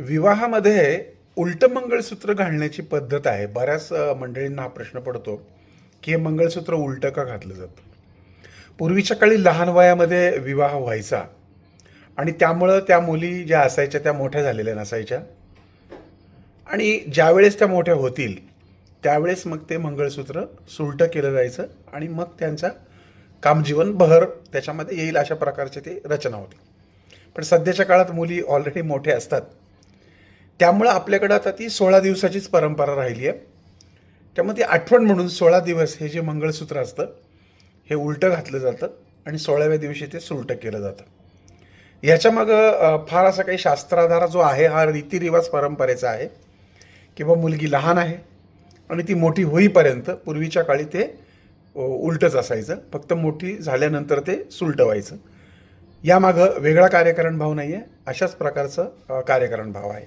विवाहामध्ये उलटं मंगळसूत्र घालण्याची पद्धत आहे. बऱ्याच मंडळींना हा प्रश्न पडतो की हे मंगळसूत्र उलटं का घातलं जातं? पूर्वीच्या काळी लहान वयामध्ये विवाह व्हायचा आणि त्यामुळं त्या मुली ज्या असायच्या त्या मोठ्या झालेल्या नसायच्या आणि ज्यावेळेस त्या मोठ्या होतील त्यावेळेस मग ते मंगळसूत्र सुलटं केलं जायचं आणि मग त्यांचा कामजीवन बहर त्याच्यामध्ये येईल अशा प्रकारची ती रचना होती. पण सध्याच्या काळात मुली ऑलरेडी मोठ्या असतात. त्यामुळं आपल्याकडं आता ती सोळा दिवसाचीच परंपरा राहिली आहे. त्यामुळे ती आठवण म्हणून सोळा दिवस हे जे मंगळसूत्र असतं हे उलटं घातलं जातं आणि सोळाव्या दिवशी ते सुलटं केलं जातं. याच्यामागं फार असा काही शास्त्राधार जो आहे हा रीतिरिवाज परंपरेचा आहे किंवा मुलगी लहान आहे आणि ती मोठी होईपर्यंत पूर्वीच्या काळी ते उलटंच असायचं. फक्त मोठी झाल्यानंतर ते सुलटं व्हायचं. यामागं वेगळा कार्यकारण भाव नाही आहे अशाच प्रकारचं कार्यकरण कार्यकारण भाव आहे.